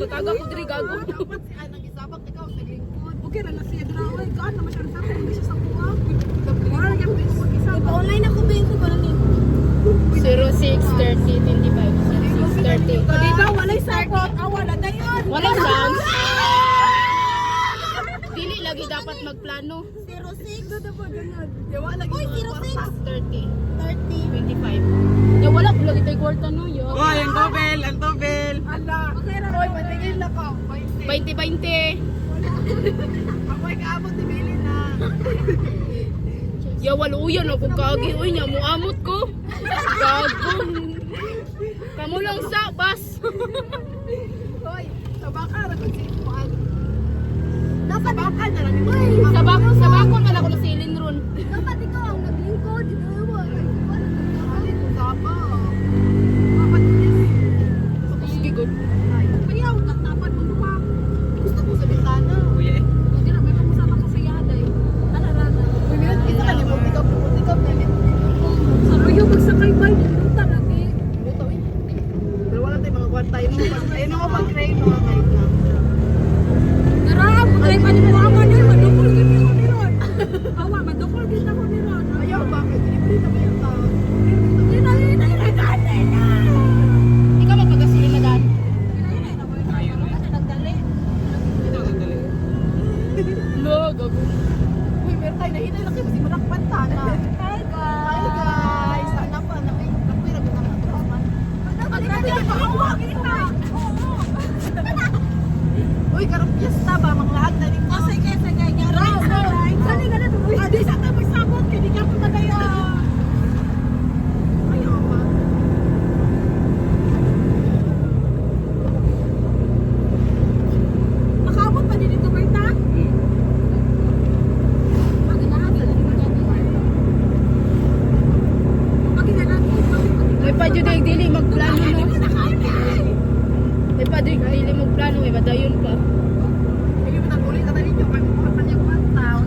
Bataga ko diri gago. Dapat si anang isabak ikaw sa lingkod. Okay ra na siya draway. Kaan naman siya sa kung siya sa kuha. Wala niya pwede ko isa. Ipa online ako ba ko pala ni. 0630 25 0630. Dito wala sabot. Awa na dayon. Wala sound. Dili lagi dapat magplano. 06 do dapat ganyan. Yawa lagi. Oy 06 30 30 25. Ya wala ko lagi tay kwarta no. 20 20. Ako'y kaabot ni Billy na. Ya wala uyan ako kaagi uy nya muamot ko. Gagong. Kamu lang sa bas. Uy, sabaka ra ko si Juan. Dapat sabaka na lang. Uy, Sa bako sa bako man ako nasilin ron. dapat ikaw ang naglingkod. Ikaw mo. Ay, sapa. Dapat Sige good. Kaya, tatapan mo pa. gusto ko sa bintana. Kuya eh. Hindi na, may pamusama ka sa yaday. Ano ra na? Uy, meron kita ka ni mo. Ikaw po. Ikaw na ni. Sa Royo, magsakay ba? Luta lagi. Buto eh. Pero wala tayong mga kwarta. Ayun mo pag ayun mo pag train mo kahit na. Dara, putay pa ni mo awa niya. Madukol gini ko ni Ron. Awa, madukol gini ako ni Ron. Ayaw bakit? Libre na ba ta? Ina, ina, ina, ina, ina. Ikaw magpagasilin na. Ina, ina, ina, ina. Kasi nagdali. Ito, sandali. No, gago. Uy, meron tayo nahinay lang kayo kasi malakpan sana. Hi, Hi guys! Sana pa, rabi na mga ka pa, awa, kita. Oo. Uy, karong piyesta ba? Mga lahat na rin. Pa jud ay dili magplano no. May pa jud dili magplano may badayon pa. Mo nag-uli ka na yung kami mga panyagwan tao.